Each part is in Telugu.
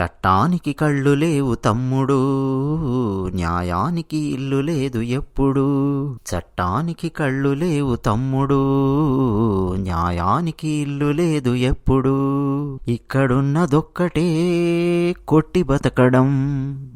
చట్టానికి కళ్ళు లేవు తమ్ముడు న్యాయానికి ఇల్లు లేదు ఎప్పుడు. చట్టానికి కళ్ళు లేవు తమ్ముడు న్యాయానికి ఇల్లు లేదు ఎప్పుడు. ఇక్కడున్నదొక్కటే కొట్టి బతకడం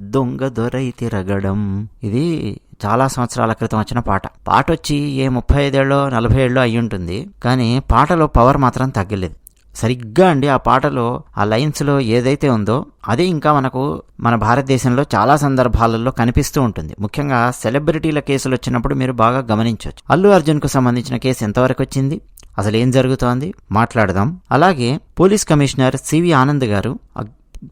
దొంగ దొరై తిరగడం. ఇది చాలా సంవత్సరాల క్రితం వచ్చిన పాట. పాట వచ్చి ఏ ముప్పై ఐదేళ్ళో నలభై ఏళ్ళో అయి ఉంటుంది కానీ పాటలో పవర్ మాత్రం తగ్గలేదు. సరిగ్గా అండి ఆ పాటలో ఆ లైన్స్లో ఏదైతే ఉందో అదే ఇంకా మనకు మన భారతదేశంలో చాలా సందర్భాలలో కనిపిస్తూ ఉంటుంది. ముఖ్యంగా సెలబ్రిటీల కేసులు వచ్చినప్పుడు మీరు బాగా గమనించవచ్చు అల్లు అర్జున్కు సంబంధించిన కేసు ఎంతవరకు వచ్చింది? అసలు ఏం జరుగుతోంది? మాట్లాడదాం. అలాగే పోలీస్ కమిషనర్ సివి ఆనంద్ గారు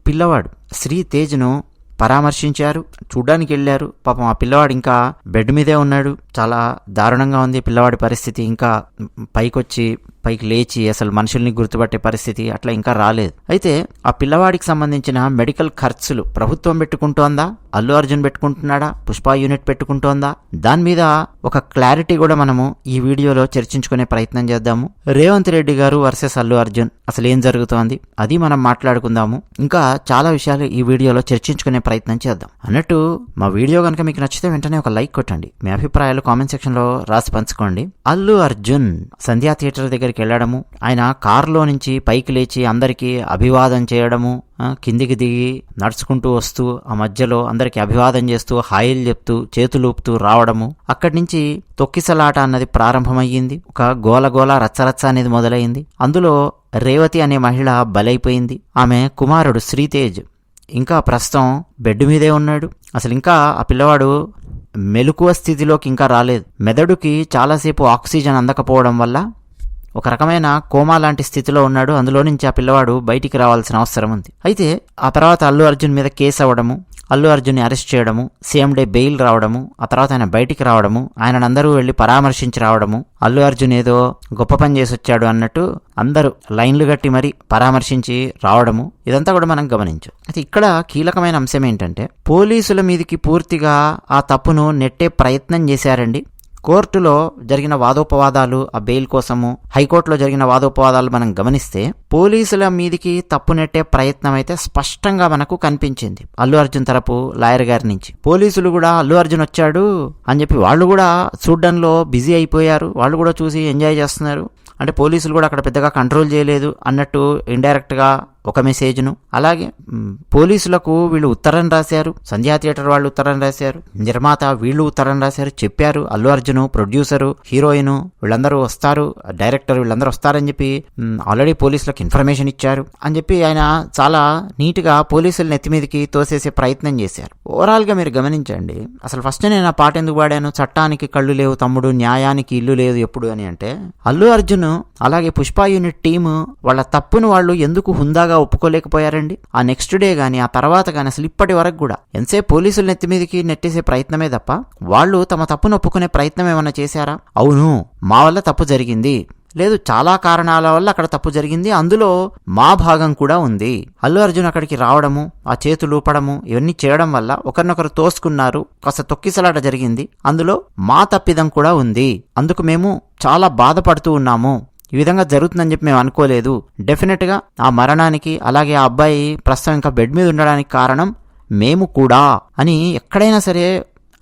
పిల్లవాడు శ్రీ తేజ్ను పరామర్శించారు చూడ్డానికి వెళ్ళారు. పాపం ఆ పిల్లవాడు ఇంకా బెడ్ మీదే ఉన్నాడు. చాలా దారుణంగా ఉంది పిల్లవాడి పరిస్థితి. ఇంకా పైకొచ్చి పైకి లేచి అసలు మనుషుల్ని గుర్తుపట్టే పరిస్థితి అట్లా ఇంకా రాలేదు. అయితే ఆ పిల్లవాడికి సంబంధించిన మెడికల్ ఖర్చులు ప్రభుత్వం పెట్టుకుంటోందా? అల్లు అర్జున్ పెట్టుకుంటున్నాడా? పుష్ప యూనిట్ పెట్టుకుంటోందా? దాని మీద ఒక క్లారిటీ కూడా మనము ఈ వీడియోలో చర్చించుకునే ప్రయత్నం చేద్దాము. రేవంత్ రెడ్డి గారు వర్సెస్ అల్లు అర్జున్. అసలు ఏం జరుగుతోంది? అది మనం మాట్లాడుకుందాము. ఇంకా చాలా విషయాలు ఈ వీడియోలో చర్చించుకునే ప్రయత్నం చేద్దాం. అన్నట్టు మా వీడియో కనుక మీకు నచ్చితే వెంటనే ఒక లైక్ కొట్టండి. మీ అభిప్రాయాలు కామెంట్ సెక్షన్లో రాసి పంచుకోండి. అల్లు అర్జున్ సంధ్యా థియేటర్ దగ్గర దగ్గరికి వెళ్ళడము ఆయన కారులో నుంచి పైకి లేచి అందరికీ అభివాదం చేయడము కిందికి దిగి నడుచుకుంటూ వస్తూ ఆ మధ్యలో అందరికి అభివాదం చేస్తూ హాయిలు చెప్తూ చేతులూపుతూ రావడము. అక్కడి నుంచి తొక్కిసలాట అన్నది ప్రారంభమయ్యింది. ఒక గోల గోల రచ్చరచ్చ అనేది మొదలైంది అందులో రేవతి అనే మహిళ బలైపోయింది. ఆమె కుమారుడు శ్రీతేజ్. ఇంకా ప్రస్తుతం బెడ్ మీదే ఉన్నాడు. అసలు ఇంకా ఆ పిల్లవాడు మెలకువ స్థితిలోకి ఇంకా రాలేదు. మెదడుకి చాలాసేపు ఆక్సిజన్ అందకపోవడం వల్ల ఒక రకమైన కోమా లాంటి స్థితిలో ఉన్నాడు. అందులో నుంచి ఆ పిల్లవాడు బయటికి రావాల్సిన అవసరం ఉంది. అయితే ఆ తర్వాత అల్లు అర్జున్ మీద కేసు అవ్వడము అల్లు అర్జున్ని అరెస్ట్ చేయడము సేమ్ డే బెయిల్ రావడము ఆ తర్వాత ఆయన బయటికి రావడము ఆయన అందరూ వెళ్ళి పరామర్శించి రావడము అల్లు అర్జున్ ఏదో గొప్ప పని చేసి వచ్చాడు అన్నట్టు అందరూ లైన్లు కట్టి మరి పరామర్శించి రావడము ఇదంతా కూడా మనం గమనించు. అయితే ఇక్కడ కీలకమైన అంశం ఏంటంటే పోలీసుల మీదకి పూర్తిగా ఆ తప్పును నెట్టే ప్రయత్నం చేశారండి. కోర్టులో జరిగిన వాదోపవాదాలు ఆ బెయిల్ కోసము హైకోర్టులో జరిగిన వాదోపవాదాలు మనం గమనిస్తే పోలీసుల మీదికి తప్పు నెట్టే ప్రయత్నం అయితే స్పష్టంగా మనకు కనిపించింది. అల్లు అర్జున్ తరపు లాయర్ గారి నుంచి. పోలీసులు కూడా అల్లు అర్జున్ వచ్చాడు అని చెప్పి వాళ్ళు కూడా చూడడంలో బిజీ అయిపోయారు. వాళ్ళు కూడా చూసి ఎంజాయ్ చేస్తున్నారు. అంటే పోలీసులు కూడా అక్కడ పెద్దగా కంట్రోల్ చేయలేదు అన్నట్టు ఇండైరెక్ట్గా ఒక మెసేజ్ను అలాగే పోలీసులకు వీళ్ళు ఉత్తరం రాశారు. సంధ్యా థియేటర్ వాళ్ళు ఉత్తరం రాశారు. నిర్మాత వీళ్ళు ఉత్తరం రాశారు. చెప్పారు. అల్లు అర్జున్ ప్రొడ్యూసరు హీరోయిన్ వీళ్ళందరూ వస్తారు. డైరెక్టర్ వీళ్ళందరూ వస్తారని చెప్పి ఆల్రెడీ పోలీసులకు ఇన్ఫర్మేషన్ ఇచ్చారు. అని చెప్పి ఆయన చాలా నీట్గా పోలీసుల నెత్తి మీదకి తోసేసే ప్రయత్నం చేశారు. ఓవరాల్గా మీరు గమనించండి అసలు ఫస్ట్ నేను ఆ పాట ఎందుకు పాడాను? చట్టానికి కళ్ళు లేవు తమ్ముడు న్యాయానికి ఇల్లు లేదు ఎప్పుడు అని అంటే అల్లు అర్జున్ అలాగే పుష్ప యూనిట్ టీము వాళ్ళ తప్పును వాళ్ళు ఎందుకు హుందాగా ఒప్పుకోలేకపోయారండి. ఆ నెక్స్ట్ డే కానీ ఆ తర్వాత కానీ అసలు ఇప్పటి వరకు కూడా ఎంతసేపు పోలీసుల నెత్తి మీదకి నెట్టేసే ప్రయత్నమే తప్ప వాళ్ళు తమ తప్పును ఒప్పుకునే ప్రయత్నం ఏమైనా చేశారా? అవును మా వల్ల తప్పు జరిగింది. లేదు చాలా కారణాల వల్ల అక్కడ తప్పు జరిగింది. అందులో మా భాగం కూడా ఉంది. అల్లు అర్జున్ అక్కడికి రావడము ఆ చేతులు ఊపడము ఇవన్నీ చేయడం వల్ల ఒకరినొకరు తోసుకున్నారు. కాస్త తొక్కిసలాట జరిగింది. అందులో మా తప్పిదం కూడా ఉంది. అందుకు మేము చాలా బాధపడుతూ ఉన్నాము. ఈ విధంగా జరుగుతుందని చెప్పి మేము అనుకోలేదు. డెఫినెట్గా ఆ మరణానికి అలాగే ఆ అబ్బాయి ప్రస్తుతం ఇంకా బెడ్ మీద ఉండడానికి కారణం మేము కూడా అని ఎక్కడైనా సరే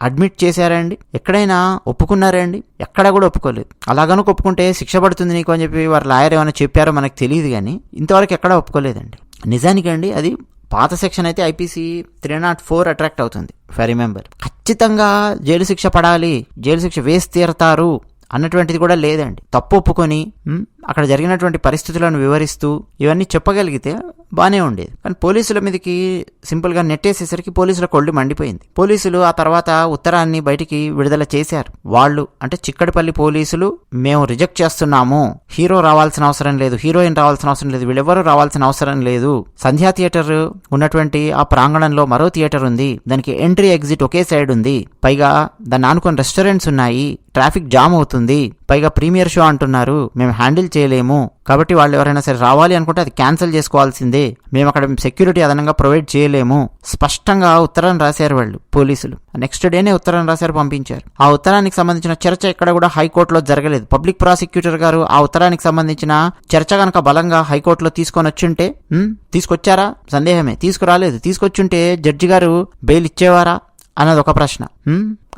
అడ్మిట్ చేశారండి. ఎక్కడైనా ఒప్పుకున్నారండి. ఎక్కడ కూడా ఒప్పుకోలేదు. అలాగనుక ఒప్పుకుంటే శిక్ష పడుతుంది నీకు అని చెప్పి వారి లాయర్ ఏమైనా చెప్పారో మనకు తెలియదు కానీ ఇంతవరకు ఎక్కడా ఒప్పుకోలేదండి. నిజానికండి అది పాత సెక్షన్ అయితే IPC three not four attract అవుతుంది ఫర్ రిమెంబర్ ఖచ్చితంగా జైలు శిక్ష పడాలి జైలు శిక్ష వేసి తీరతారు అన్నటువంటిది కూడా లేదండి. తప్పు ఒప్పుకొని అక్కడ జరిగినటువంటి పరిస్థితులను వివరిస్తూ ఇవన్నీ చెప్పగలిగితే బాగానే ఉండేది. కానీ పోలీసుల మీదకి సింపుల్గా నెట్టేసేసరికి పోలీసుల కొళ్ళు మండిపోయింది. పోలీసులు ఆ తర్వాత ఉత్తరాన్ని బయటికి విడుదల చేశారు. వాళ్ళు అంటే చిక్కడపల్లి పోలీసులు మేము రిజెక్ట్ చేస్తున్నాము. హీరో రావాల్సిన అవసరం లేదు. హీరోయిన్ రావాల్సిన అవసరం లేదు. వీళ్ళెవ్వరూ రావాల్సిన అవసరం లేదు. సంధ్యా థియేటర్ ఉన్నటువంటి ఆ ప్రాంగణంలో మరో థియేటర్ ఉంది. దానికి ఎంట్రీ ఎగ్జిట్ ఒకే సైడ్ ఉంది. పైగా దాన్ని ఆనుకొని రెస్టారెంట్స్ ఉన్నాయి. ట్రాఫిక్ జామ్ అవుతుంది. పైగా ప్రీమియర్ షో అంటున్నారు. మేము హ్యాండిల్ చేయలేము. కాబట్టి వాళ్ళు ఎవరైనా సరే రావాలి అనుకుంటే అది క్యాన్సిల్ చేసుకోవాల్సిందే. మేము అక్కడ సెక్యూరిటీ అదనంగా ప్రొవైడ్ చేయలేము. స్పష్టంగా ఉత్తరం రాశారు వాళ్ళు పోలీసులు. నెక్స్ట్ డేనే ఉత్తరం రాశారు పంపించారు. ఆ ఉత్తరానికి సంబంధించిన చర్చ ఎక్కడ కూడా హైకోర్టులో జరగలేదు. పబ్లిక్ ప్రాసిక్యూటర్ గారు ఆ ఉత్తరానికి సంబంధించిన చర్చ కనుక బలంగా హైకోర్టులో తీసుకొని వచ్చుంటే తీసుకొచ్చారా? సందేహమే. తీసుకురాలేదు. తీసుకొచ్చుంటే జడ్జి గారు బెయిల్ ఇచ్చేవారా? అన్నది ఒక ప్రశ్న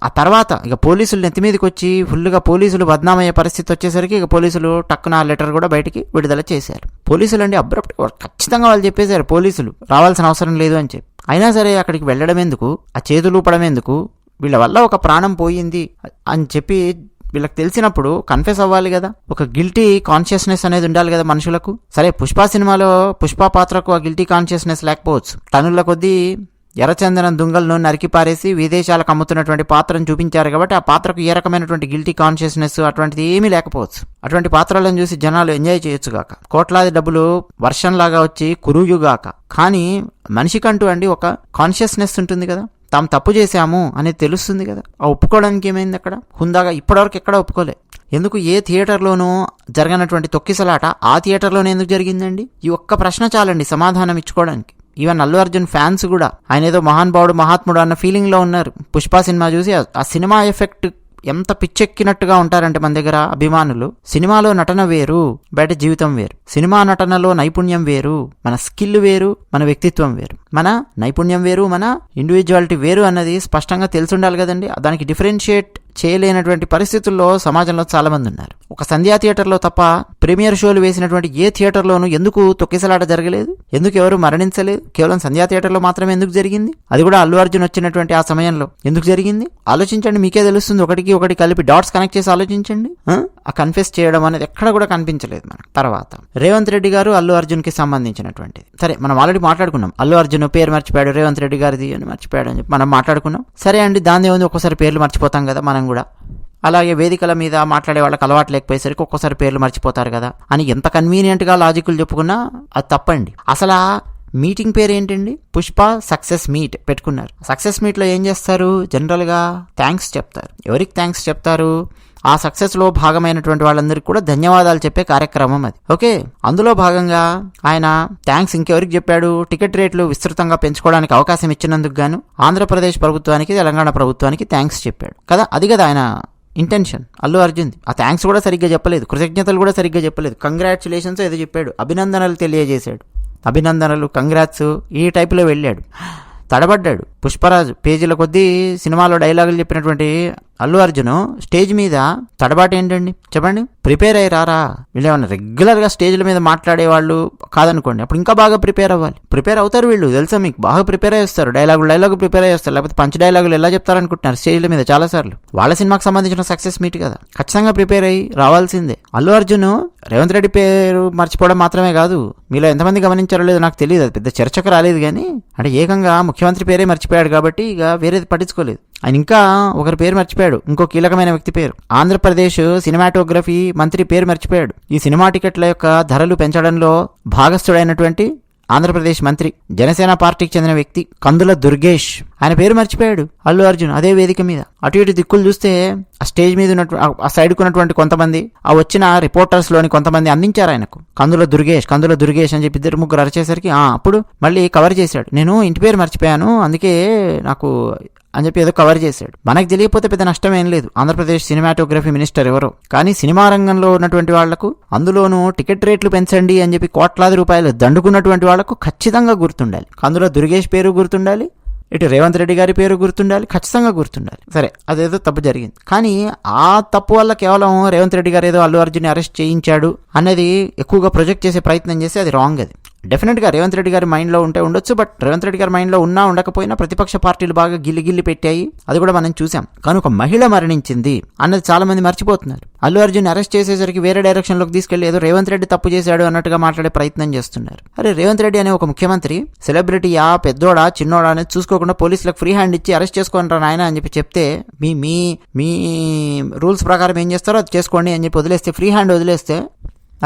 ఆ తర్వాత ఇక పోలీసులు నెత్తి మీదకి వచ్చి ఫుల్గా పోలీసులు బద్నామయ్యే పరిస్థితి వచ్చేసరికి ఇక పోలీసులు టక్కున ఆ లెటర్ కూడా బయటికి విడుదల చేశారు. పోలీసులు అండి అబ్రప్ట్ ఖచ్చితంగా వాళ్ళు చెప్పేశారు పోలీసులు రావాల్సిన అవసరం లేదు అని చెప్పి. అయినా సరే అక్కడికి వెళ్ళడం ఎందుకు? ఆ చేతులు ఊపడం ఎందుకు? వీళ్ళ వల్ల ఒక ప్రాణం పోయింది అని చెప్పి వీళ్ళకి తెలిసినప్పుడు కన్ఫెస్ అవ్వాలి కదా. ఒక గిల్టీ కాన్షియస్నెస్ అనేది ఉండాలి కదా మనుషులకు. సరే పుష్ప సినిమాలో పుష్ప పాత్రకు ఆ గిల్టీ కాన్షియస్నెస్ లేకపోవచ్చు. టన్నుల కొద్దీ ఎర్రచందనం దుంగలను నరికిపారేసి విదేశాలకు అమ్ముతున్నటువంటి పాత్రను చూపించారు కాబట్టి ఆ పాత్రకు ఏ రకమైనటువంటి గిల్టీ కాన్షియస్నెస్ అటువంటిది ఏమీ లేకపోవచ్చు. అటువంటి పాత్రలను చూసి జనాలు ఎంజాయ్ చేయొచ్చుగాక కోట్లాది డబ్బులు వర్షంలాగా వచ్చి కురుయుగాక కానీ మనిషికంటూ అండి ఒక కాన్షియస్నెస్ ఉంటుంది కదా. తాము తప్పు చేశాము అనేది తెలుస్తుంది కదా. ఆ ఒప్పుకోవడానికి ఏమైంది అక్కడ? హుందాగా ఇప్పటివరకు ఎక్కడ ఒప్పుకోలే. ఎందుకు? ఏ థియేటర్లోనూ జరగనటువంటి తొక్కిసలాట ఆ థియేటర్లోనే ఎందుకు జరిగిందండి? ఈ ఒక్క ప్రశ్న చాలండి సమాధానం ఇచ్చుకోవడానికి. ఈవెన్ అల్లు అర్జున్ ఫ్యాన్స్ కూడా. ఆయన ఏదో మహానుభావుడు మహాత్ముడు అన్న ఫీలింగ్లో ఉన్నారు. పుష్ప సినిమా చూసి ఆ- ఆ సినిమా ఎఫెక్ట్ ఎంత పిచ్చెక్కినట్టుగా ఉంటారంటే మన దగ్గర అభిమానులు. సినిమాలో నటన వేరు బయట జీవితం వేరు. సినిమా నటనలో నైపుణ్యం వేరు మన స్కిల్ వేరు మన వ్యక్తిత్వం వేరు. మన నైపుణ్యం వేరు మన ఇండివిజువాలిటీ వేరు అన్నది స్పష్టంగా తెలిసి ఉండాలి కదండి. దానికి డిఫరెన్షియేట్ చేయలేనటువంటి పరిస్థితుల్లో సమాజంలో చాలా మంది ఉన్నారు. ఒక సంధ్యా థియేటర్లో తప్ప ప్రీమియర్ షోలు వేసినటువంటి ఏ థియేటర్లోనూ ఎందుకు తొక్కిసలాట జరగలేదు? ఎందుకు ఎవరు మరణించలేదు? కేవలం సంధ్యా థియేటర్లో మాత్రమే ఎందుకు జరిగింది? అది కూడా అల్లు అర్జున్ వచ్చినటువంటి ఆ సమయంలో ఎందుకు జరిగింది? ఆలోచించండి మీకే తెలుస్తుంది. ఒకటికి ఒకటి కలిపి డాట్స్ కనెక్ట్ చేసి ఆలోచించండి కన్ఫెస్ చేయడం అనేది ఎక్కడ కూడా కనిపించలేదు మనకు. తర్వాత రేవంత్ రెడ్డి గారు అల్లు అర్జున్కి సంబంధించినటువంటిది. సరే మనం ఆల్రెడీ మాట్లాడుకున్నాం. అల్లు అర్జున్ పేరు మర్చిపోయాడు రేవంత్ రెడ్డి గారిది అని మర్చిపోయాడు అని చెప్పి మనం మాట్లాడుకున్నాం. సరే అండి దాని ఏముంది? ఒక్కోసారి పేర్లు మర్చిపోతాం కదా మనం కూడా. అలాగే వేదికల మీద మాట్లాడే వాళ్ళకి అలవాటు లేకపోయేసరికి ఒక్కోసారి పేర్లు మర్చిపోతారు కదా అని ఎంత కన్వీనియంట్గా లాజిక్లు చెప్పుకున్నా అది తప్పండి. అసలు ఆ మీటింగ్ పేరు ఏంటండి పుష్ప సక్సెస్ మీట్ పెట్టుకున్నారు. సక్సెస్ మీట్లో ఏం చేస్తారు? జనరల్గా థ్యాంక్స్ చెప్తారు. ఎవరికి థ్యాంక్స్ చెప్తారు? ఆ సక్సెస్లో భాగమైనటువంటి వాళ్ళందరికీ కూడా ధన్యవాదాలు చెప్పే కార్యక్రమం అది. ఓకే? అందులో భాగంగా ఆయన థ్యాంక్స్ ఇంకెవరికి చెప్పాడు? టికెట్ రేట్లు విస్తృతంగా పెంచుకోవడానికి అవకాశం ఇచ్చినందుకు గాను ఆంధ్రప్రదేశ్ ప్రభుత్వానికి తెలంగాణ ప్రభుత్వానికి థ్యాంక్స్ చెప్పాడు. కదా? అది కదా ఆయన ఇంటెన్షన్. అల్లు అర్జున్ ఆ థ్యాంక్స్ కూడా సరిగ్గా చెప్పలేదు. కృతజ్ఞతలు కూడా సరిగ్గా చెప్పలేదు. కంగ్రాచులేషన్స్ ఏదో చెప్పాడు. అభినందనలు తెలియజేశాడు. అభినందనలు కంగ్రాట్స్ ఈ టైపులో వెళ్ళాడు. తడబడ్డాడు. పుష్పరాజు పేజీల కొద్దీ సినిమాలో డైలాగులు చెప్పినటువంటి అల్లు అర్జున్ స్టేజ్ మీద తడబాటు ఏంటండి? చెప్పండి. ప్రిపేర్ అయ్యి రారా? వీళ్ళు ఏమన్నా రెగ్యులర్గా స్టేజ్ల మీద మాట్లాడే వాళ్ళు కాదనుకోండి. అప్పుడు ఇంకా బాగా ప్రిపేర్ అవ్వాలి. ప్రిపేర్ అవుతారు వీళ్ళు తెలుసా మీకు? బాగా ప్రిపేర్ చేస్తారు డైలాగులు డైలాగు ప్రిపేర్ చేస్తారు లేకపోతే పంచ్ డైలాగులు ఎలా చెప్తారనుకుంటున్నారు స్టేజ్ల మీద చాలా సార్లు. వాళ్ళ సినిమాకి సంబంధించిన సక్సెస్ మీట్ కదా. ఖచ్చితంగా ప్రిపేర్ అయ్యి రావాల్సిందే. అల్లు అర్జున్ రేవంత్ రెడ్డి పేరు మర్చిపోవడం మాత్రమే కాదు. మీలో ఎంతమంది గమనించారో లేదో నాకు తెలియదు. అది పెద్ద చర్చకు రాలేదు కానీ అంటే ఏకంగా ముఖ్యమంత్రి పేరే మర్చిపోయాడు కాబట్టి ఇక వేరేది పట్టించుకోలేదు. ఆయన ఇంకా ఒకరి పేరు మర్చిపోయాడు. ఇంకో కీలకమైన వ్యక్తి పేరు. ఆంధ్రప్రదేశ్ సినిమాటోగ్రఫీ మంత్రి పేరు మర్చిపోయాడు. ఈ సినిమా టికెట్ల యొక్క ధరలు పెంచడంలో భాగస్థుడైనటువంటి ఆంధ్రప్రదేశ్ మంత్రి జనసేన పార్టీకి చెందిన వ్యక్తి కందుల దుర్గేష్. ఆయన పేరు మర్చిపోయాడు. అల్లు అర్జున్ అదే వేదిక మీద. అటు ఇటు దిక్కులు చూస్తే ఆ స్టేజ్ మీద ఉన్నటువంటి ఆ సైడ్కు ఉన్నటువంటి కొంతమంది ఆ వచ్చిన రిపోర్టర్స్లోని కొంతమంది అందించారు ఆయనకు. కందుల దుర్గేష్ కందుల దుర్గేష్ అని చెప్పి ఇద్దరు ముగ్గురు అరచేసరికి ఆ, అప్పుడు మళ్ళీ కవర్ చేశాడు. నేను ఇంటి పేరు మర్చిపోయాను అందుకే నాకు అని చెప్పి ఏదో కవర్ చేశాడు. మనకు తెలియకపోతే పెద్ద నష్టం ఏం లేదు. ఆంధ్రప్రదేశ్ సినిమాటోగ్రఫీ మినిస్టర్ ఎవరో. కానీ సినిమా రంగంలో ఉన్నటువంటి వాళ్ళకు అందులోనూ టికెట్ రేట్లు పెంచండి అని చెప్పి కోట్లాది రూపాయలు దండుకున్నటువంటి వాళ్ళకు ఖచ్చితంగా గుర్తుండాలి. అందులో దుర్గేష్ పేరు గుర్తుండాలి ఇటు రేవంత్ రెడ్డి గారి పేరు గుర్తుండాలి ఖచ్చితంగా గుర్తుండాలి. సరే అదేదో తప్పు జరిగింది. కానీ ఆ తప్పు వల్ల కేవలం రేవంత్ రెడ్డి గారు ఏదో అల్లు అర్జున్ అరెస్ట్ చేయించాడు అనేది ఎక్కువగా ప్రొజెక్ట్ చేసే ప్రయత్నం చేసి అది రాంగ్ అది. డెఫినెట్గా రేవంత్ రెడ్డి గారి మైండ్లో ఉంటే ఉండొచ్చు బట్ రేవంత్ రెడ్డి గారి మైండ్లో ఉన్నా ఉండకపోయినా ప్రతిపక్ష పార్టీలు బాగా గిల్లి గిల్లి పెట్టాయి. అది కూడా మనం చూసాం కానీ ఒక మహిళ మరణించింది అన్నది చాలా మంది మర్చిపోతున్నారు. అల్లు అర్జున్ అరెస్ట్ చేసేసరికి వేరే డైరెక్షన్లోకి తీసుకెళ్ళి ఏదో రేవంత్ రెడ్డి తప్పు చేశాడు అన్నట్టుగా మాట్లాడే ప్రయత్నం చేస్తున్నారు. అరే రేవంత్ రెడ్డి అనే ఒక ముఖ్యమంత్రి సెలబ్రిటీయా పెద్దోడా చిన్నోడా అనేది చూసుకోకుండా పోలీసులకు ఫ్రీ హ్యాండ్ ఇచ్చి అరెస్ట్ చేసుకుంటారా నాయన అని చెప్పి చెప్తే మీ మీ మీ రూల్స్ ప్రకారం ఏం చేస్తారో అది చేసుకోండి అని చెప్పి వదిలేస్తే ఫ్రీ హ్యాండ్ వదిలేస్తే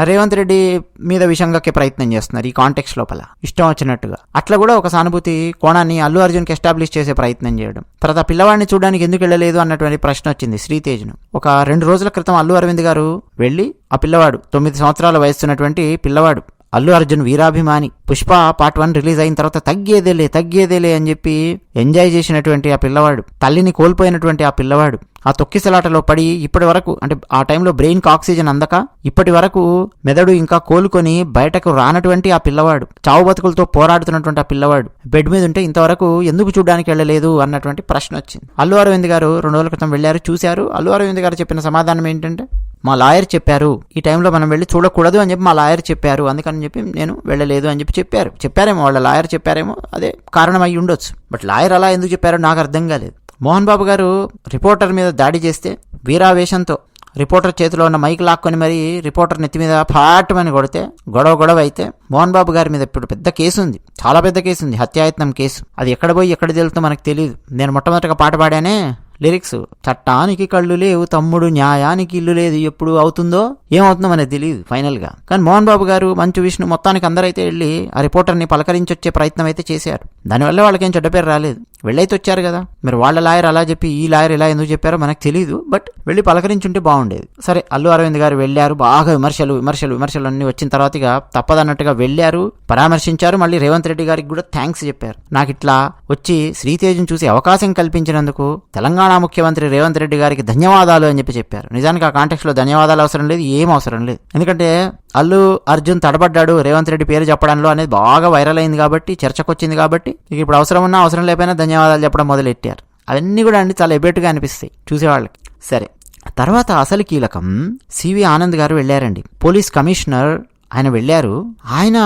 రేవంత్ రెడ్డి మీద విషంగాకే ప్రయత్నం చేస్తున్నారు ఈ కాంటెక్స్ లోపల. ఇష్టం వచ్చినట్టుగా. అట్లా కూడా ఒక సానుభూతి కోణాన్ని అల్లు అర్జున్కి ఎస్టాబ్లిష్ చేసే ప్రయత్నం చేయడం. తర్వాత పిల్లవాడిని చూడడానికి ఎందుకు వెళ్ళలేదు అన్నటువంటి ప్రశ్న వచ్చింది శ్రీతేజ్ను. ఒక రెండు రోజుల క్రితం అల్లు అరవింద్ గారు వెళ్ళి ఆ పిల్లవాడు తొమ్మిది సంవత్సరాల వయసున్నటువంటి పిల్లవాడు అల్లు అర్జున్ వీరాభిమాని పుష్ప పార్ట్ వన్ రిలీజ్ అయిన తర్వాత తగ్గేదేలే తగ్గేదేలే అని చెప్పి ఎంజాయ్ చేసినటువంటి ఆ పిల్లవాడు తల్లిని కోల్పోయినటువంటి ఆ పిల్లవాడు ఆ తొక్కిసలాటలో పడి ఇప్పటి వరకు అంటే ఆ టైంలో బ్రెయిన్కి ఆక్సిజన్ అందక ఇప్పటి వరకు మెదడు ఇంకా కోలుకొని బయటకు రానటువంటి ఆ పిల్లవాడు చావు బతుకులతో పోరాడుతున్నటువంటి ఆ పిల్లవాడు బెడ్ మీద ఉంటే ఇంతవరకు ఎందుకు చూడడానికి వెళ్ళలేదు అన్నటువంటి ప్రశ్న వచ్చింది. అల్లు అరవింద్ గారు రెండు రోజుల క్రితం వెళ్ళారు చూశారు. అల్లు అరవింద్ గారు చెప్పిన సమాధానం ఏంటంటే మా లాయర్ చెప్పారు ఈ టైంలో మనం వెళ్ళి చూడకూడదు అని చెప్పి మా లాయర్ చెప్పారు అందుకని చెప్పి నేను వెళ్ళలేదు అని చెప్పి చెప్పారు. చెప్పారేమో వాళ్ళ లాయర్ చెప్పారేమో అదే కారణం అయి ఉండొచ్చు. బట్ లాయర్ అలా ఎందుకు చెప్పారో నాకు అర్థం కాలేదు. మోహన్ బాబు గారు రిపోర్టర్ మీద దాడి చేస్తే వీరావేశంతో రిపోర్టర్ చేతిలో ఉన్న మైక్ లాక్కొని మరి రిపోర్టర్ నెత్తి మీద పాటమని కొడితే గొడవ గొడవ అయితే మోహన్ బాబు గారి మీద ఇప్పుడు పెద్ద కేసు ఉంది చాలా పెద్ద కేసు ఉంది హత్యాయత్నం కేసు. అది ఎక్కడ పోయి ఎక్కడ తెలుతుందో మనకు తెలియదు నేను మొట్టమొదటిగా పాట పాడానే లిరిక్స్. చట్టానికి కళ్ళు లేవు తమ్ముడు న్యాయానికి ఇల్లు లేదు ఎప్పుడు అవుతుందో ఏమవుతుందో మనకు తెలియదు ఫైనల్గా కానీ మోహన్ బాబు గారు మంచు విష్ణు మొత్తానికి అందరైతే వెళ్ళి ఆ రిపోర్టర్ని పలకరించొచ్చే ప్రయత్నం అయితే చేశారు. దానివల్ల వాళ్ళకేం చెడ్డ పేరు రాలేదు. వెళ్ళైతే వచ్చారు కదా. మరి వాళ్ళ లాయర్ అలా చెప్పి ఈ లాయర్ ఇలా ఎందుకు చెప్పారో మనకు తెలియదు బట్ వెళ్ళి పలకరించుంటే బాగుండేది. సరే అల్లు అరవింద్ గారు వెళ్ళారు బాగా విమర్శలు విమర్శలు విమర్శలు అన్ని వచ్చిన తర్వాత ఇక తప్పదన్నట్టుగా వెళ్ళారు పరామర్శించారు. మళ్ళీ రేవంత్ రెడ్డి గారికి కూడా థ్యాంక్స్ చెప్పారు. నాకు ఇట్లా వచ్చి శ్రీతేజ్ని చూసి అవకాశం కల్పించినందుకు తెలంగాణ ముఖ్యమంత్రి రేవంత్ రెడ్డి గారికి ధన్యవాదాలు అని చెప్పి చెప్పారు. నిజానికి ఆ కాంటెక్స్లో ధన్యవాదాలు అవసరం లేదు ఏం అవసరం లేదు. ఎందుకంటే అల్లు అర్జున్ తడబడ్డాడు రేవంత్ రెడ్డి పేరు చెప్పడంలో అనేది బాగా వైరల్ అయింది కాబట్టి చర్చకొచ్చింది కాబట్టి ఇక ఇప్పుడు అవసరం ఉన్నా అవసరం లేకపోయినా ధన్యవాదాలు చెప్పడం మొదలెట్టారు. అవన్నీ కూడా అండి చాలా ఎబెట్గా అనిపిస్తాయి చూసేవాళ్ళకి. సరే తర్వాత అసలు కీలకం సివి ఆనంద్ గారు వెళ్ళారండి. పోలీస్ కమిషనర్ ఆయన వెళ్ళారు. ఆయన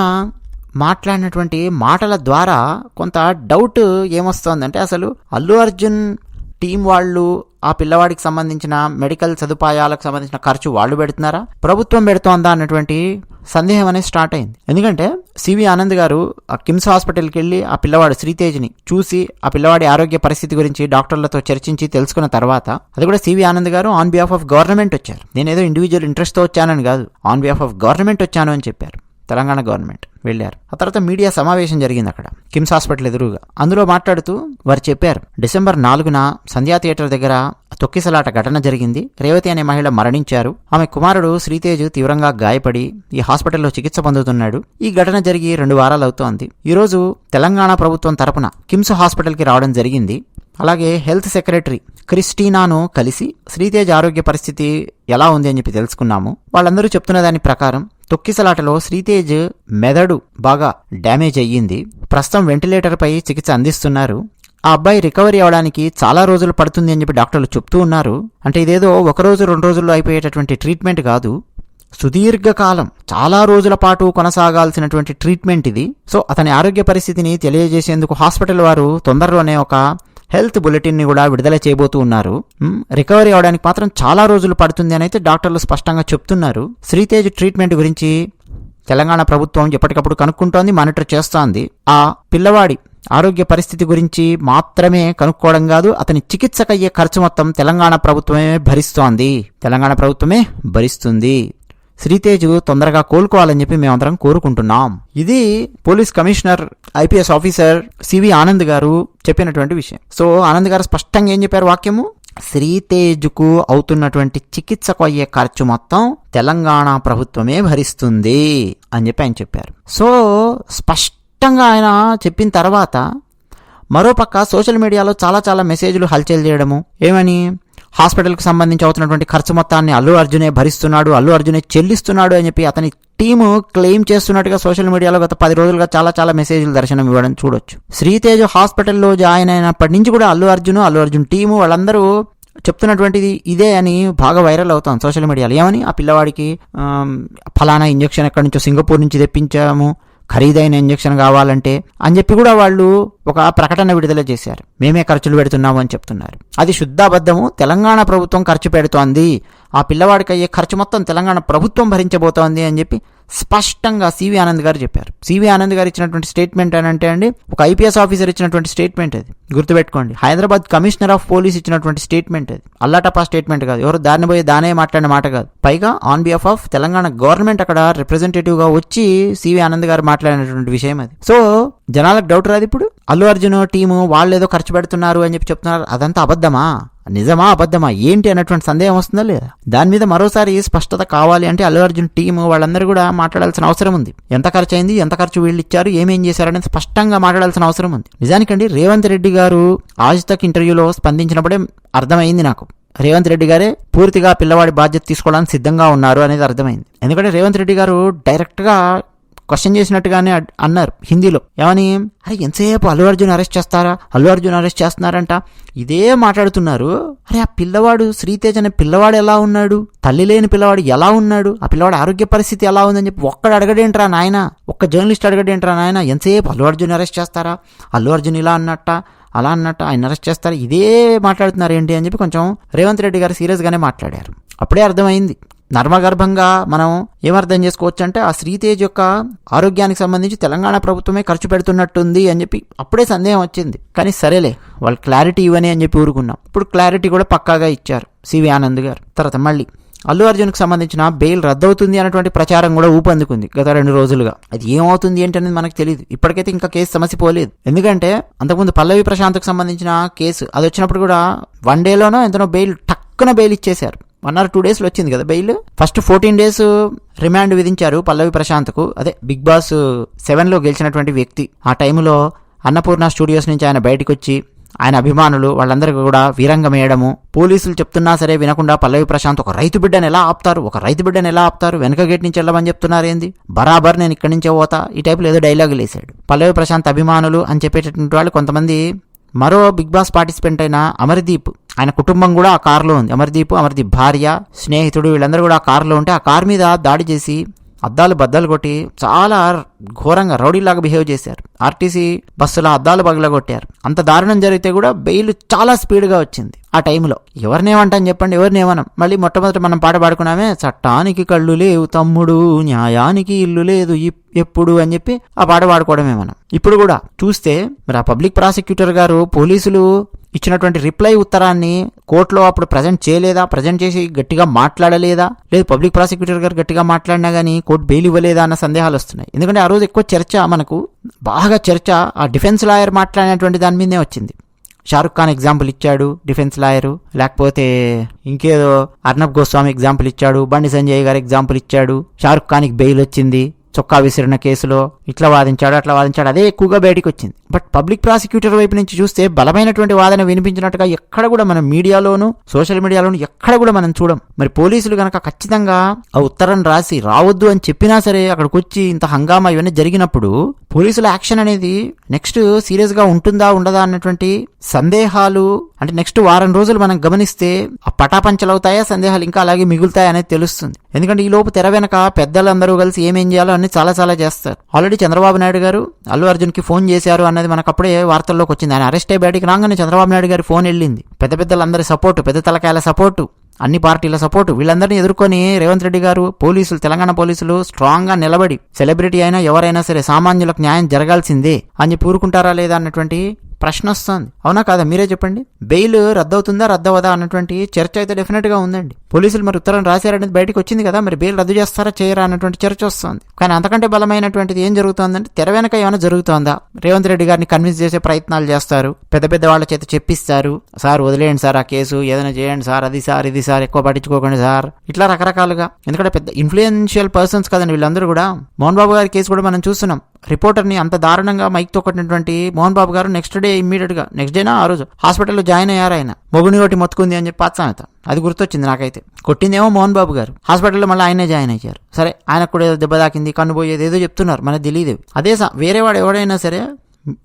మాట్లాడినటువంటి మాటల ద్వారా కొంత డౌట్ ఏమొస్తోందంటే అసలు అల్లు అర్జున్ టీం వాళ్ళు ఆ పిల్లవాడికి సంబంధించిన మెడికల్ సదుపాయాలకు సంబంధించిన ఖర్చు వాళ్ళు పెడుతున్నారా? ప్రభుత్వం పెడుతోందా అన్నటువంటి సందేహం అనేది స్టార్ట్ అయింది. ఎందుకంటే సివి ఆనంద్ గారు ఆ కిమ్స్ హాస్పిటల్కి వెళ్ళి ఆ పిల్లవాడు శ్రీతేజ్ని చూసి ఆ పిల్లవాడి ఆరోగ్య పరిస్థితి గురించి డాక్టర్లతో చర్చించి తెలుసుకున్న తర్వాత అది కూడా సివి ఆనంద్ గారు ఆన్ బిహాఫ్ ఆఫ్ గవర్నమెంట్ వచ్చారు. నేనేదో ఇండివిజువల్ ఇంట్రెస్ట్తో వచ్చానని కాదు ఆన్ బిహాఫ్ ఆఫ్ గవర్నమెంట్ వచ్చాను అని చెప్పారు. తెలంగాణ గవర్నమెంట్ వెళ్ళారు. ఆ తర్వాత మీడియా సమావేశం జరిగింది అక్కడ కిమ్స్ హాస్పిటల్ ఎదురుగా. అందులో మాట్లాడుతూ వారు చెప్పారు డిసెంబర్ నాలుగున సంధ్యా థియేటర్ దగ్గర తొక్కిసలాట ఘటన జరిగింది. రేవతి అనే మహిళ మరణించారు. ఆమె కుమారుడు శ్రీతేజ్ తీవ్రంగా గాయపడి ఈ హాస్పిటల్లో చికిత్స పొందుతున్నాడు. ఈ ఘటన జరిగి రెండు వారాలు అవుతోంది. ఈరోజు తెలంగాణ ప్రభుత్వం తరపున కిమ్స్ హాస్పిటల్కి రావడం జరిగింది. అలాగే హెల్త్ సెక్రటరీ క్రిస్టీనాను కలిసి శ్రీతేజ్ ఆరోగ్య పరిస్థితి ఎలా ఉంది అని చెప్పి తెలుసుకున్నాము. వాళ్ళందరూ చెప్తున్న దాని ప్రకారం తొక్కిసలాటలో శ్రీతేజ్ మెదడు బాగా డ్యామేజ్ అయ్యింది. ప్రస్తుతం వెంటిలేటర్పై చికిత్స అందిస్తున్నారు. ఆ అబ్బాయి రికవరీ అవడానికి చాలా రోజులు పడుతుంది అని చెప్పి డాక్టర్లు చెప్తూ ఉన్నారు. అంటే ఇదేదో ఒక రోజు రెండు రోజుల్లో అయిపోయేటటువంటి ట్రీట్మెంట్ కాదు. సుదీర్ఘకాలం చాలా రోజుల పాటు కొనసాగాల్సినటువంటి ట్రీట్మెంట్ ఇది. సో అతని ఆరోగ్య పరిస్థితిని తెలియజేసేందుకు హాస్పిటల్ వారు తొందరలోనే ఒక హెల్త్ బులెటిన్ని కూడా విడుదల చేయబోతూ ఉన్నారు. రికవరీ అవడానికి మాత్రం చాలా రోజులు పడుతుంది అని అయితే డాక్టర్లు స్పష్టంగా చెప్తున్నారు. శ్రీతేజ్ ట్రీట్మెంట్ గురించి తెలంగాణ ప్రభుత్వం ఎప్పటికప్పుడు కనుక్కుంటోంది మానిటర్ చేస్తోంది. ఆ పిల్లవాడి ఆరోగ్య పరిస్థితి గురించి మాత్రమే కనుక్కోవడం కాదు అతని చికిత్సకయ్యే ఖర్చు మొత్తం తెలంగాణ ప్రభుత్వమే భరిస్తోంది. తెలంగాణ ప్రభుత్వమే భరిస్తుంది. శ్రీతేజ్ తొందరగా కోలుకోవాలని చెప్పి మేమందరం కోరుకుంటున్నాం. ఇది police commissioner IPS officer CV Anand గారు చెప్పినటువంటి విషయం. సో ఆనంద్ గారు స్పష్టంగా ఏం చెప్పారు వాక్యము? శ్రీతేజ్కు అవుతున్నటువంటి చికిత్సకు అయ్యే ఖర్చు మొత్తం తెలంగాణ ప్రభుత్వమే భరిస్తుంది అని చెప్పి ఆయన చెప్పారు. సో స్పష్టంగా ఆయన చెప్పిన తర్వాత మరోపక్క సోషల్ మీడియాలో చాలా చాలా మెసేజ్లు హల్చల్ చేయడము. ఏమని? హాస్పిటల్కి సంబంధించి అవుతున్నటువంటి ఖర్చు మొత్తాన్ని అల్లు అర్జునే భరిస్తున్నాడు అల్లు అర్జునే చెల్లిస్తున్నాడు అని చెప్పి అతని టీము క్లెయిమ్ చేస్తున్నట్టుగా సోషల్ మీడియాలో గత పది రోజులుగా చాలా చాలా మెసేజ్లు దర్శనం ఇవ్వడం చూడొచ్చు. శ్రీతేజ హాస్పిటల్లో జాయిన్ అయినప్పటి నుంచి కూడా అల్లు అర్జున్ అల్లు అర్జున్ టీము వాళ్ళందరూ చెప్తున్నటువంటిది ఇదే అని బాగా వైరల్ అవుతాం సోషల్ మీడియాలో. ఏమని? ఆ పిల్లవాడికి ఫలానా ఇంజెక్షన్ ఎక్కడి నుంచో సింగపూర్ నుంచి తెప్పించాము. ఖరీదైన ఇంజెక్షన్ కావాలంటే అని చెప్పి కూడా వాళ్ళు ఒక ప్రకటన విడుదల చేశారు. మేమే ఖర్చులు పెడుతున్నాము అని చెప్తున్నారు. అది శుద్ధాబద్ధము తెలంగాణ ప్రభుత్వం ఖర్చు పెడుతోంది. ఆ పిల్లవాడికి అయ్యే ఖర్చు మొత్తం తెలంగాణ ప్రభుత్వం భరించబోతోంది అని చెప్పి స్పష్టంగా సివి ఆనంద్ గారు చెప్పారు. సివి ఆనంద్ గారు ఇచ్చినటువంటి స్టేట్మెంట్ అని అంటే అండి ఒక ఐపీఎస్ ఆఫీసర్ ఇచ్చినటువంటి స్టేట్మెంట్ అది. గుర్తుపెట్టుకోండి. హైదరాబాద్ కమిషనర్ ఆఫ్ పోలీస్ ఇచ్చినటువంటి స్టేట్మెంట్ అది. అల్లాటపా స్టేట్మెంట్ కాదు. ఎవరు దారిని పోయి దానే మాట్లాడిన మాట కాదు. పైగా on behalf of Telangana government అక్కడ రిప్రజెంటేటివ్గా వచ్చి సివి ఆనంద్ గారు మాట్లాడినటువంటి విషయం అది. సో జనాలకు డౌట్ రాదు ఇప్పుడు? అల్లు అర్జున్ టీము వాళ్ళు ఏదో ఖర్చు పెడుతున్నారు అని చెప్పి చెప్తున్నారు. అదంతా అబద్ధమా? నిజమా అబద్ధమా ఏంటి అన్నటువంటి సందేహం వస్తుందా లేదా? దాని మీద మరోసారి స్పష్టత కావాలి అంటే అల్లు అర్జున్ టీం వాళ్ళందరూ కూడా మాట్లాడాల్సిన అవసరం ఉంది. ఎంత ఖర్చు అయింది ఎంత ఖర్చు వీళ్ళు ఇచ్చారు ఏమేం చేశారనేది స్పష్టంగా మాట్లాడాల్సిన అవసరం ఉంది. నిజానికండి రేవంత్ రెడ్డి గారు ఆజ్ తక్ ఇంటర్వ్యూలో స్పందించినప్పుడే అర్థమైంది నాకు. రేవంత్ రెడ్డి గారే పూర్తిగా పిల్లవాడి బాధ్యత తీసుకోవడానికి సిద్ధంగా ఉన్నారు అనేది అర్థమైంది. ఎందుకంటే రేవంత్ రెడ్డి గారు డైరెక్ట్గా క్వశ్చన్ చేసినట్టుగానే అన్నారు హిందీలో. ఏమని? అరే ఎంతసేపు అల్లు అర్జున్ అరెస్ట్ చేస్తారా? అల్లు అర్జున్ అరెస్ట్ చేస్తున్నారంట. ఇదే మాట్లాడుతున్నారు. అరే ఆ పిల్లవాడు శ్రీతేజ్ అనే పిల్లవాడు ఎలా ఉన్నాడు? తల్లి లేని పిల్లవాడు ఎలా ఉన్నాడు? ఆ పిల్లవాడు ఆరోగ్య పరిస్థితి ఎలా ఉందని చెప్పి ఒక్కడు అడగడేంట్రా నాయన? ఒక్క జర్నలిస్ట్ అడగడేంట్రా నాయన? ఎంతసేపు అల్లు అర్జున్ అరెస్ట్ చేస్తారా? అల్లు అర్జున్ ఇలా అన్నట్ట అలా అన్నట్టు ఆయన అరెస్ట్ చేస్తారు? ఇదే మాట్లాడుతున్నారు ఏంటి అని చెప్పి కొంచెం రేవంత్ రెడ్డి గారు సీరియస్గానే మాట్లాడారు. అప్పుడే అర్థమైంది. నర్మగర్భంగా మనం ఏమర్థం చేసుకోవచ్చు అంటే ఆ శ్రీతేజ్ యొక్క ఆరోగ్యానికి సంబంధించి తెలంగాణ ప్రభుత్వమే ఖర్చు పెడుతున్నట్టుంది అని చెప్పి అప్పుడే సందేహం వచ్చింది. కానీ సరేలే వాళ్ళు క్లారిటీ ఇవ్వని అని చెప్పి ఊరుకున్నాం. ఇప్పుడు క్లారిటీ కూడా పక్కాగా ఇచ్చారు సివి ఆనంద్ గారు. తర్వాత మళ్ళీ అల్లు అర్జున్కి సంబంధించిన బెయిల్ రద్దవుతుంది అన్నటువంటి ప్రచారం కూడా ఊపందుకుంది గత రెండు రోజులుగా. అది ఏమవుతుంది ఏంటి అనేది మనకు తెలియదు ఇప్పటికైతే ఇంకా కేసు సమస్య పోలేదు. ఎందుకంటే అంతకుముందు పల్లవి ప్రశాంత్కు సంబంధించిన కేసు అది వచ్చినప్పుడు కూడా వన్ డేలోనో ఎంతనో బెయిల్ టక్కున బెయిల్ ఇచ్చేశారు. వన్ ఆర్ టూ డేస్లో వచ్చింది కదా bail first fourteen days remand విధించారు పల్లవి ప్రశాంత్కు. అదే బిగ్ బాస్ సెవెన్లో గెలిచినటువంటి వ్యక్తి. ఆ టైంలో అన్నపూర్ణ స్టూడియోస్ నుంచి ఆయన బయటకు వచ్చి ఆయన అభిమానులు వాళ్ళందరికీ కూడా వీరంగం వేయడము. పోలీసులు చెప్తున్నా సరే వినకుండా పల్లవి ప్రశాంత్ ఒక రైతు బిడ్డను ఎలా ఆపుతారు? ఒక రైతు బిడ్డను ఎలా ఆపుతారు? వెనక గేట్ నుంచి వెళ్ళమని చెప్తున్నారు ఏంది? బరాబర్ నేను ఇక్కడి నుంచే పోతా. ఈ టైపులో ఏదో డైలాగులు వేసాడు పల్లవి ప్రశాంత్ అభిమానులు అని చెప్పేటటువంటి వాళ్ళు కొంతమంది మరో బిగ్ బాస్ పార్టిసిపెంట్ అయిన అమర్దీప్ ఆయన కుటుంబం కూడా ఆ కారులో ఉంది. అమర్దీప్ అమర్దీప్ భార్య స్నేహితుడు వీళ్ళందరూ కూడా ఆ కారులో ఉంటే ఆ కారు మీద దాడి చేసి అద్దాలు బద్దలు కొట్టి చాలా ఘోరంగా రౌడీలాగా బిహేవ్ చేశారు. ఆర్టీసీ బస్సులో అద్దాలు పగలగొట్టారు. అంత దారుణం జరిగితే కూడా బెయిల్ చాలా స్పీడ్గా వచ్చింది. ఆ టైంలో ఎవరినేమంటాం చెప్పండి ఎవరినేమనం మళ్ళీ మొట్టమొదటి మనం పాట పాడుకున్నామే చట్టానికి కళ్ళు లేవు తమ్ముడు న్యాయానికి ఇల్లు లేదు ఎప్పుడు అని చెప్పి ఆ పాట పాడుకోవడమే మనం. ఇప్పుడు కూడా చూస్తే మరి ఆ పబ్లిక్ ప్రాసిక్యూటర్ గారు పోలీసులు ఇచ్చినటువంటి రిప్లై ఉత్తరాన్ని కోర్టులో అప్పుడు ప్రజెంట్ చేయలేదా? ప్రజెంట్ చేసి గట్టిగా మాట్లాడలేదా? లేదు పబ్లిక్ ప్రాసిక్యూటర్ గారు గట్టిగా మాట్లాడినా కానీ కోర్టు బెయిల్ ఇవ్వలేదా అన్న సందేహాలు వస్తున్నాయి. ఎందుకంటే ఆ రోజు ఎక్కువ చర్చ మనకు బాగా చర్చ ఆ డిఫెన్స్ లాయర్ మాట్లాడినటువంటి దాని మీదే వచ్చింది. షారుఖ్ ఖాన్ ఎగ్జాంపుల్ ఇచ్చాడు డిఫెన్స్ లాయరు. లేకపోతే ఇంకేదో అర్నబ్ గోస్వామి ఎగ్జాంపుల్ ఇచ్చాడు బండి సంజయ్ గారు ఎగ్జాంపుల్ ఇచ్చాడు. షారుఖ్ ఖాన్కి బెయిల్ వచ్చింది. చొక్కా విసిరిన కేసులో ఇట్లా వాదించాడు అట్లా వాదించాడు అదే ఎక్కువగా బయటికి వచ్చింది బట్ పబ్లిక్ ప్రాసిక్యూటర్ వైపు నుంచి చూస్తే బలమైనటువంటి వాదన వినిపించినట్టుగా ఎక్కడ కూడా మనం మీడియాలోను సోషల్ మీడియాలోను ఎక్కడ కూడా మనం చూడం. మరి పోలీసులు కనుక ఖచ్చితంగా ఆ ఉత్తరం రాసి రావద్దు అని చెప్పినా సరే అక్కడికి వచ్చి ఇంత హంగామా ఇవన్నీ జరిగినప్పుడు పోలీసుల యాక్షన్ అనేది నెక్స్ట్ సీరియస్గా ఉంటుందా ఉండదా అన్నటువంటి సందేహాలు అంటే నెక్స్ట్ వారం రోజులు మనం గమనిస్తే ఆ పటాపంచలవుతాయా సందేహాలు ఇంకా అలాగే మిగులుతాయా అనేది తెలుస్తుంది. ఎందుకంటే ఈ లోపు తెర వెనక పెద్దలందరూ కలిసి ఏమేం చేయాలో అన్ని చాలా చాలా చేస్తారు. ఆల్రెడీ చంద్రబాబు నాయుడు గారు అల్లు అర్జున్కి ఫోన్ చేశారు అన్నది మనకు అప్పుడే వార్తల్లోకి వచ్చింది. ఆయన అరెస్ట్ అయ్యి బయటికి రాగానే చంద్రబాబు నాయుడు గారి ఫోన్ వెళ్ళింది. పెద్ద పెద్దలందరి సపోర్టు పెద్ద తలకాయల సపోర్టు అన్ని పార్టీల సపోర్టు వీళ్ళందరినీ ఎదుర్కొని రేవంత్ రెడ్డి గారు పోలీసులు తెలంగాణ పోలీసులు స్ట్రాంగ్గా నిలబడి సెలబ్రిటీ అయినా ఎవరైనా సరే సామాన్యులకు న్యాయం జరగాల్సిందే అని చెప్పి ఊరుకుంటారా లేదా అన్నటువంటి ప్రశ్న వస్తుంది. అవునా కాదా? మీరే చెప్పండి. బెయిల్ రద్దవుతుందా రద్దవదా అన్నటువంటి చర్చ అయితే డెఫినెట్గా ఉందండి. పోలీసులు మరి ఉత్తరం రాశారనేది బయటకు వచ్చింది కదా మరి బెయిల్ రద్దు చేస్తారా చేయరా అన్నటువంటి చర్చ వస్తుంది. కానీ అంతకంటే బలమైనటువంటిది ఏం జరుగుతోందంటే తెర వెనక ఏమైనా జరుగుతోందా? రేవంత్ రెడ్డి గారిని కన్విన్స్ చేసే ప్రయత్నాలు చేస్తారు. పెద్ద పెద్ద వాళ్ళ చేత చెప్పిస్తారు. సార్ వదిలేయండి సార్ ఆ కేసు ఏదైనా చేయండి సార్ అది సార్ ఇది సార్ ఎక్కువ పట్టించుకోకండి సార్. ఇట్లా రకరకాలుగా. ఎందుకంటే పెద్ద ఇన్ఫ్లుయెన్షియల్ పర్సన్స్ కదండి వీళ్ళందరూ కూడా. మోహన్ బాబు గారి కేసు కూడా మనం చూస్తున్నాం. రిపోర్టర్ని అంత దారుణంగా మైక్తో కొట్టినటువంటి మోహన్ బాబు గారు నెక్స్ట్ డే ఇమ్మీడియట్గా నెక్స్ట్ డేనా ఆ రోజు హాస్పిటల్లో జాయిన్ అయ్యారు ఆయన. మొగుని ఒకటి మొత్తుకుంది అని చెప్పి పాత్సామెత. అది గుర్తొచ్చింది నాకైతే. కొట్టిందేమో మోహన్ బాబు గారు. హాస్పిటల్లో మళ్ళీ ఆయనే జాయిన్ అయ్యారు. సరే ఆయనకు కూడా ఏదో దెబ్బ తాకింది కన్ను పోయేది ఏదో చెప్తున్నారు. మనకు తెలియదు అదే స- వేరే వాడు ఎవడైనా సరే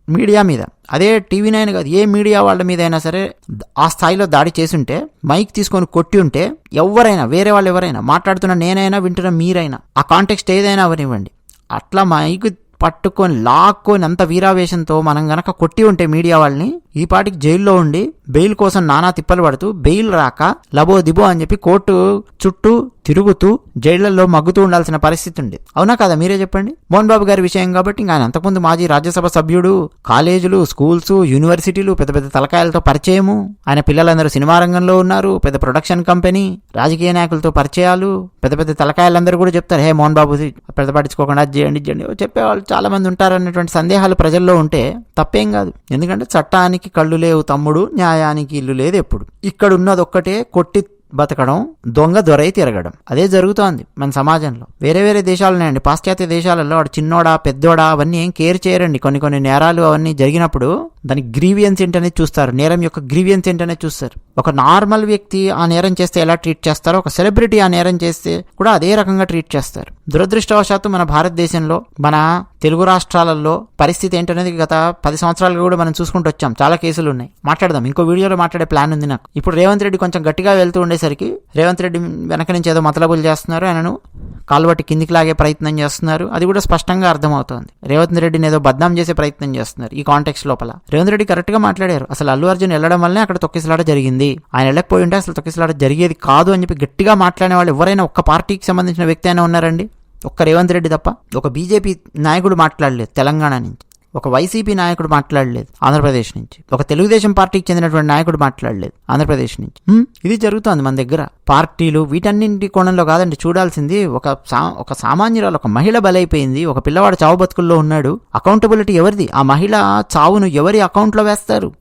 మీడియా మీద అదే టీవీ నైన్ కాదు ఏ మీడియా వాళ్ళ మీద అయినా సరే ఆ స్థాయిలో దాడి చేసుంటే మైక్ తీసుకొని కొట్టి ఉంటే ఎవరైనా వేరే వాళ్ళు ఎవరైనా మాట్లాడుతున్న నేనైనా వింటున్న మీరైనా ఆ కాంటెక్స్ట్ ఏదైనా అవనివ్వండి. అట్లా మైక్ పట్టుకొని లాక్కొని అంత వీరావేశంతో మనం గనక కొట్టి ఉంటే మీడియా వాళ్ళని ఈ పాటికి జైల్లో ఉండి బెయిల్ కోసం నానా తిప్పలు పడుతూ బెయిల్ రాక లబో దిబో అని చెప్పి కోర్టు చుట్టూ తిరుగుతూ జైళ్ళలో మగ్గుతూ ఉండాల్సిన పరిస్థితి ఉంది. అవునా కదా? మీరే చెప్పండి. మోహన్ బాబు గారి విషయం కాబట్టి ఇంకా ఆయన అంతకుముందు మాజీ రాజ్యసభ సభ్యుడు కాలేజీలు స్కూల్స్ యూనివర్సిటీలు పెద్ద పెద్ద తలకాయలతో పరిచయము. ఆయన పిల్లలందరూ సినిమా రంగంలో ఉన్నారు. పెద్ద ప్రొడక్షన్ కంపెనీ రాజకీయ నాయకులతో పరిచయాలు. పెద్ద పెద్ద తలకాయలందరూ కూడా చెప్తారు హే మోహన్ బాబు పెద్ద పట్టించుకోకుండా చేయండి చేయండి. చెప్పేవాళ్ళు చాలా మంది ఉంటారు అనేటువంటి సందేహాలు ప్రజల్లో ఉంటే తప్పేం కాదు. ఎందుకంటే చట్టానికి కళ్ళు లేవు తమ్ముడు న్యాయానికి ఇల్లు లేదు ఎప్పుడు. ఇక్కడ కొట్టి బతకడం దొంగ దొరై తిరగడం. అదే జరుగుతోంది మన సమాజంలో. వేరే వేరే దేశాలు పాశ్చాత్య దేశాలలో వాడు చిన్నోడా పెద్దోడా అవన్నీ ఏం కేర్ చేయరండి. కొన్ని కొన్ని నేరాలు అవన్నీ జరిగినప్పుడు దాని గ్రీవియన్స్ ఏంటనే చూస్తారు. నేరం యొక్క గ్రీవియన్స్ ఏంటనే చూస్తారు. ఒక నార్మల్ వ్యక్తి ఆ నేరం చేస్తే ఎలా ట్రీట్ చేస్తారో ఒక సెలబ్రిటీ ఆ నేరం చేస్తే కూడా అదే రకంగా ట్రీట్ చేస్తారు. దురదృష్టవశాత్తు మన భారతదేశంలో మన తెలుగు రాష్ట్రాలలో పరిస్థితి ఏంటనేది గత పది సంవత్సరాలుగా కూడా మనం చూసుకుంటూ వచ్చాం. చాలా కేసులు ఉన్నాయి. మాట్లాడదాం. ఇంకో వీడియోలో మాట్లాడే ప్లాన్ ఉంది నాకు. ఇప్పుడు రేవంత్ రెడ్డి కొంచెం గట్టిగా వెళ్తూ ఉండేసరికి రేవంత్ రెడ్డి వెనక నుంచి ఏదో మతలబులు చేస్తున్నారు. ఆయనను కాలుబట్టి కిందికి లాగే ప్రయత్నం చేస్తున్నారు. అది కూడా స్పష్టంగా అర్థమవుతోంది. రేవంత్ రెడ్డిని ఏదో బద్నాం చేసే ప్రయత్నం చేస్తున్నారు ఈ కాంటెక్స్ లోపల. రేవంత్ రెడ్డి కరెక్ట్గా మాట్లాడారు. అసలు అల్లు అర్జున్ వెళ్ళడం వల్లనే అక్కడ తొక్కిసలాట జరిగింది. ఆయన వెళ్ళకపోయి ఉంటే అసలు తొక్కిసలాట జరిగేది కాదు అని చెప్పి గట్టిగా మాట్లాడే వాళ్ళు ఎవరైనా ఒక్క పార్టీకి సంబంధించిన వ్యక్తి అయినా ఉన్నారండి? ఒక్క రేవంత్ రెడ్డి తప్ప ఒక బీజేపీ నాయకుడు మాట్లాడలేదు తెలంగాణ నుంచి. ఒక వైసీపీ నాయకుడు మాట్లాడలేదు ఆంధ్రప్రదేశ్ నుంచి. ఒక తెలుగుదేశం పార్టీకి చెందినటువంటి నాయకుడు మాట్లాడలేదు ఆంధ్రప్రదేశ్ నుంచి. ఇది జరుగుతోంది మన దగ్గర. పార్టీలు వీటన్నింటి కోణంలో కాదండి చూడాల్సింది ఒక సా ఒక సామాన్యురాలు ఒక మహిళ బలైపోయింది. ఒక పిల్లవాడు చావు బతుకుల్లో ఉన్నాడు. అకౌంటబిలిటీ ఎవరిది? ఆ మహిళ చావును ఎవరి అకౌంట్లో వేస్తారు?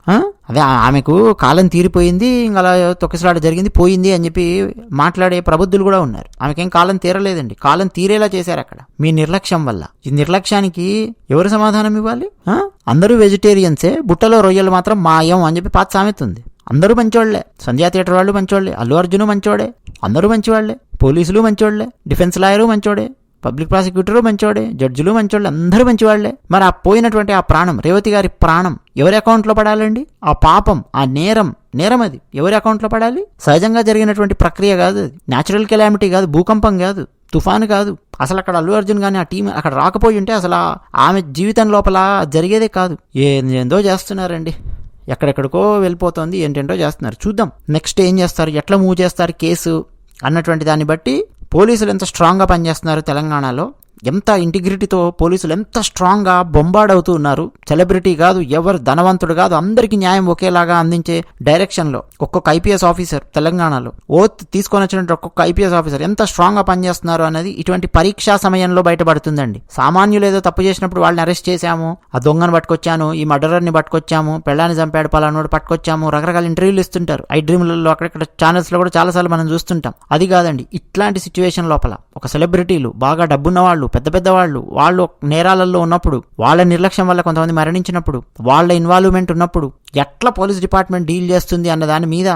అదే ఆమెకు కాలం తీరిపోయింది ఇంకా అలా తొక్కిసలాట జరిగింది పోయింది అని చెప్పి మాట్లాడే ప్రబుద్ధులు కూడా ఉన్నారు. ఆమెకేం కాలం తీరలేదండి. కాలం తీరేలా చేశారు అక్కడ మీ నిర్లక్ష్యం వల్ల. ఈ నిర్లక్ష్యానికి ఎవరు సమాధానం ఇవ్వాలి? ఆ? అందరూ వెజిటేరియన్సే బుట్టలో రొయ్యలు మాత్రం మాయం అని చెప్పి పాత సామెత ఉంది అందరూ మంచోళ్ళే. సంధ్యా థియేటర్ వాళ్ళు మంచోళ్ళే. అల్లు అర్జును మంచోడే. అందరూ మంచివాళ్ళే పోలీసులు మంచోళ్ళే. డిఫెన్స్ లాయరు మంచోడే. పబ్లిక్ ప్రాసిక్యూటరు మంచోడే. జడ్జిలు మంచోళ్ళు అందరూ మంచివాళ్ళే. మరి ఆ పోయినటువంటి ఆ ప్రాణం రేవతి గారి ప్రాణం ఎవరి అకౌంట్లో పడాలండి? ఆ పాపం ఆ నేరం నేరం అది. ఎవరి అకౌంట్లో పడాలి? సహజంగా జరిగినటువంటి ప్రక్రియ కాదు అది. న్యాచురల్ కెలామిటీ కాదు భూకంపం కాదు. తుఫాను కాదు. అసలు అక్కడ అల్లు అర్జున్ కానీ ఆ టీం అక్కడ రాకపోయి ఉంటే అసలు ఆమె జీవితం లోపల జరిగేదే కాదు. ఏందో చేస్తున్నారండి. ఎక్కడెక్కడికో వెళ్ళిపోతుంది. ఏంటేంటో చేస్తున్నారు. చూద్దాం. నెక్స్ట్ ఏం చేస్తారు? ఎట్లా మూవ్ చేస్తారు? కేసు అన్నటువంటి దాన్ని బట్టి పోలీసులు ఎంత స్ట్రాంగ్గా పనిచేస్తున్నారు తెలంగాణలో. ఎంత ఇంటిగ్రిటీతో పోలీసులు ఎంత స్ట్రాంగ్గా బొంబార్డ్ అవుతూ ఉన్నారు. సెలబ్రిటీ కాదు ఎవరు ధనవంతుడు కాదు అందరికీ న్యాయం ఒకేలాగా అందించే డైరెక్షన్లో ఒక్కొక్క ఐపీఎస్ ఆఫీసర్ తెలంగాణలో ఓత్ తీసుకొని వచ్చినట్టు ఒక్కొక్క ఐపీఎస్ ఆఫీసర్ ఎంత స్ట్రాంగ్గా పనిచేస్తున్నారు అనేది ఇటువంటి పరీక్షా సమయంలో బయటపడుతుందండి. సామాన్యులు ఏదో తప్పు చేసినప్పుడు వాళ్ళని అరెస్ట్ చేశాము ఆ దొంగను పట్టుకొచ్చాను ఈ మర్డరర్ని పట్టుకొచ్చాము పెళ్ళాన్ని చంపాడు పలానోడు పట్టుకొచ్చాము రకరకాల ఇంటర్వ్యూలు ఇస్తుంటారు. ఐ డ్రీమ్లలో అక్కడక్కడ ఛానల్స్లో కూడా చాలాసార్లు మనం చూస్తుంటాం. అది కాదండి ఇట్లాంటి సిచ్యువేషన్ లోపల ఒక సెలబ్రిటీలు బాగా డబ్బున్న వాళ్ళు పెద్ద పెద్ద వాళ్ళు వాళ్ళు నేరాలలో ఉన్నప్పుడు వాళ్ళ నిర్లక్ష్యం వల్ల కొంతమంది మరణించినప్పుడు వాళ్ళ ఇన్వాల్వ్మెంట్ ఉన్నప్పుడు ఎట్లా పోలీస్ డిపార్ట్మెంట్ డీల్ చేస్తుంది అన్న దాని మీద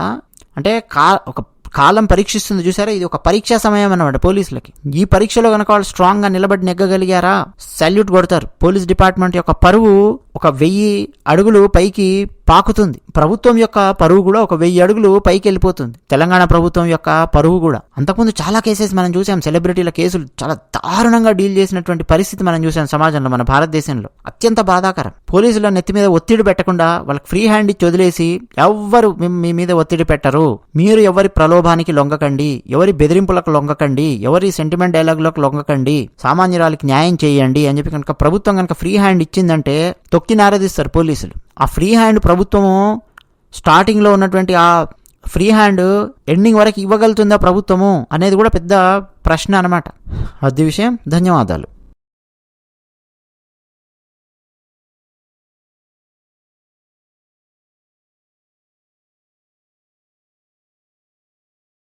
అంటే కా ఒక కాలం పరీక్షిస్తుంది. చూసారా? ఇది ఒక పరీక్షా సమయం అనమాట పోలీసులకి. ఈ పరీక్షలో కనుక వాళ్ళు స్ట్రాంగ్గా నిలబడి నెగ్గగలిగారా? సల్యూట్ కొడతారు. పోలీస్ డిపార్ట్మెంట్ యొక్క పరువు ఒక వెయ్యి అడుగులు పైకి పాకుతుంది. ప్రభుత్వం యొక్క పరువు కూడా ఒక వెయ్యి అడుగులు పైకి వెళ్ళిపోతుంది. తెలంగాణ ప్రభుత్వం యొక్క పరువు కూడా. అంతకుముందు చాలా కేసెస్ మనం చూసాం. సెలబ్రిటీల కేసులు చాలా దారుణంగా డీల్ చేసినటువంటి పరిస్థితి మనం చూసాం సమాజంలో మన భారతదేశంలో. అత్యంత బాధాకరం. పోలీసుల నెత్తి మీద ఒత్తిడి పెట్టకుండా వాళ్ళకి ఫ్రీ హ్యాండ్ ఇచ్చి వదిలేసి ఎవ్వరు మీ- మీద ఒత్తిడి పెట్టరు. మీరు ఎవరి ప్రలోభానికి లొంగకండి. ఎవరి బెదిరింపులకు లొంగకండి. ఎవరి సెంటిమెంట్ డైలాగులకు లొంగకండి. సామాన్యురాలకి న్యాయం చేయండి అని చెప్పి కనుక ప్రభుత్వం కనుక ఫ్రీ హ్యాండ్ ఇచ్చిందంటే తొక్కి నారదిస్తారు పోలీసులు. ఆ ఫ్రీ హ్యాండ్ ప్రభుత్వము స్టార్టింగ్లో ఉన్నటువంటి ఆ ఫ్రీ హ్యాండ్ ఎండింగ్ వరకు ఇవ్వగలుగుతుందా ప్రభుత్వము అనేది కూడా పెద్ద ప్రశ్న అనమాట అది విషయం ధన్యవాదాలు.